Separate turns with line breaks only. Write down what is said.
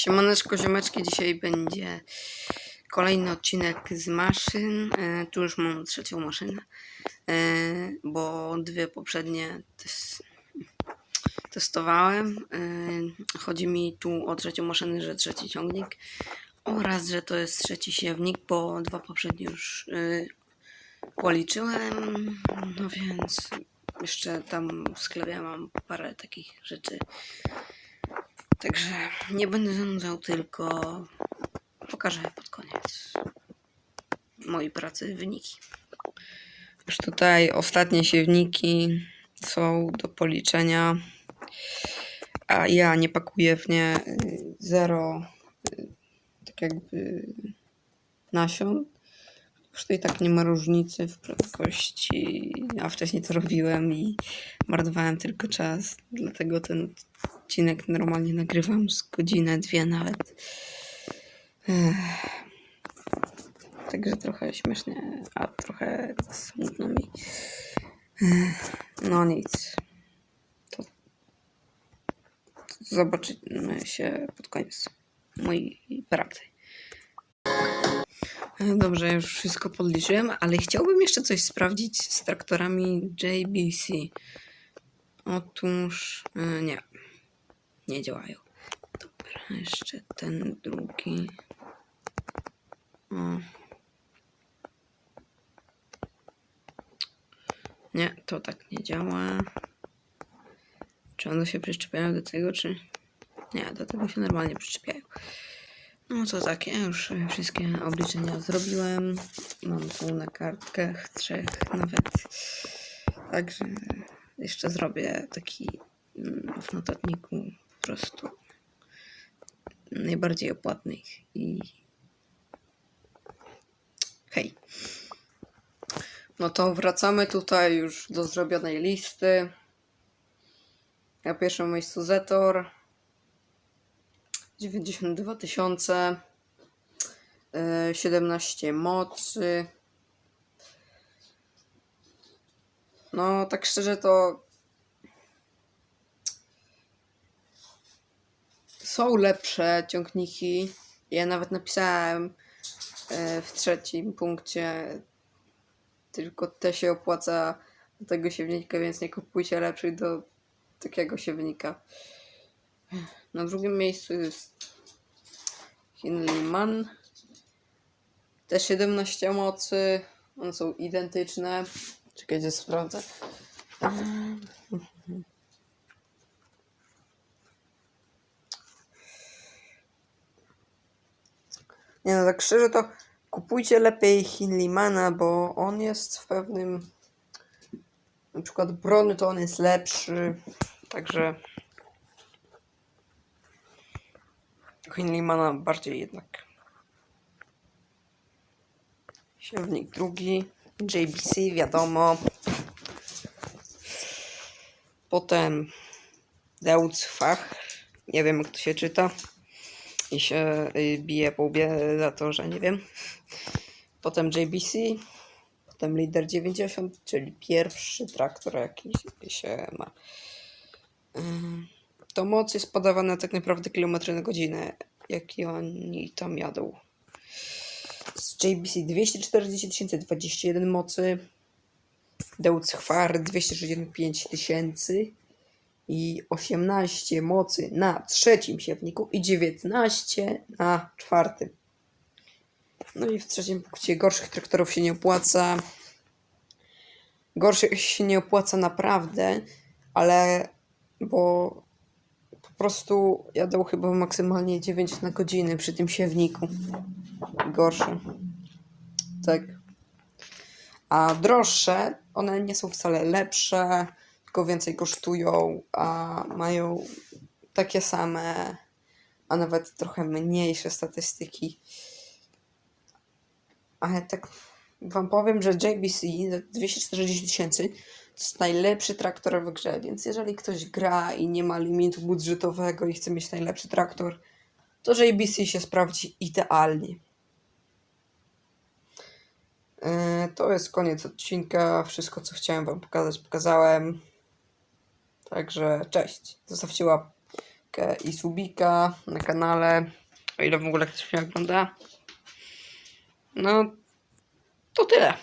Siemaneczko, ziomeczki, dzisiaj będzie kolejny odcinek z maszyn. E, tu już mam trzecią maszynę, e, bo dwie poprzednie tes testowałem. E, chodzi mi tu o trzecią maszynę, że trzeci ciągnik oraz, że to jest trzeci siewnik, bo dwa poprzednie już e, policzyłem. No więc jeszcze tam w sklepie mam parę takich rzeczy. Także nie będę zanudzał, tylko pokażę pod koniec mojej pracy wyniki. Już tutaj ostatnie siewniki są do policzenia, a ja nie pakuję w nie y, zero y, tak jakby nasion. Już tutaj tak nie ma różnicy w prędkości, a wcześniej to robiłem i marnowałem tylko czas, dlatego ten odcinek normalnie nagrywam z godzinę, dwie nawet. Ech. Także trochę śmiesznie, a trochę smutno mi. No nic. To zobaczymy się pod koniec mojej pracy. Dobrze, już wszystko podliczyłem, ale chciałbym jeszcze coś sprawdzić z traktorami JBC. Otóż e, nie, nie działają. Dobra, jeszcze ten drugi. O. Nie, to tak nie działa. Czy one się przyczepiają do tego, czy... Nie, do tego się normalnie przyczepiają. No to tak, ja już wszystkie obliczenia zrobiłem. Mam tu na kartkach trzech nawet. Także jeszcze zrobię taki mm, w notatniku prostu najbardziej opłatnych i hej. No to wracamy tutaj już do zrobionej listy. Na pierwszym miejscu Zetor. 92 tysiące. e, 17 mocy. No, tak szczerze to. Są lepsze ciągniki. Ja nawet napisałem e, w trzecim punkcie. Tylko te się opłaca do tego siewnika, więc nie kupujcie lepszych do takiego siewnika. Na drugim miejscu jest Hinliman. Te 17 mocy. One są identyczne. Czekajcie, sprawdzę. Nie no, tak szczerze to kupujcie lepiej Hinlimana, bo on jest w pewnym na przykład brony to on jest lepszy. Także Hinlimana bardziej jednak. Siewnik drugi. JBC, wiadomo. Potem Deutz Fach. Nie wiem, jak to się czyta. I się y, bije po łbie za to, że nie wiem. Potem JBC. Potem Lider 90, czyli pierwszy traktor, jaki się ma. Ym, To moc jest podawana tak naprawdę kilometry na godzinę, jaki oni tam jadą. Z JBC 240 tysięcy, 21 mocy. Deutz Chwar 265 tysięcy i 18 mocy na trzecim siewniku i 19 na czwartym. No i w trzecim punkcie gorszych traktorów się nie opłaca. Gorszych się nie opłaca naprawdę, ale bo po prostu jadą chyba maksymalnie 9 na godzinę przy tym siewniku. Gorsze. Tak. A droższe, one nie są wcale lepsze, tylko więcej kosztują, a mają takie same, a nawet trochę mniejsze statystyki. Ale tak wam powiem, że JBC za 240 tysięcy to jest najlepszy traktor w grze, więc jeżeli ktoś gra i nie ma limitu budżetowego i chce mieć najlepszy traktor, to JBC się sprawdzi idealnie. Yy, To jest koniec odcinka. Wszystko, co chciałem Wam pokazać, pokazałem. Także cześć. Zostawcie łap łapkę i subika na kanale, o ile w ogóle ktoś mnie ogląda. No, to tyle.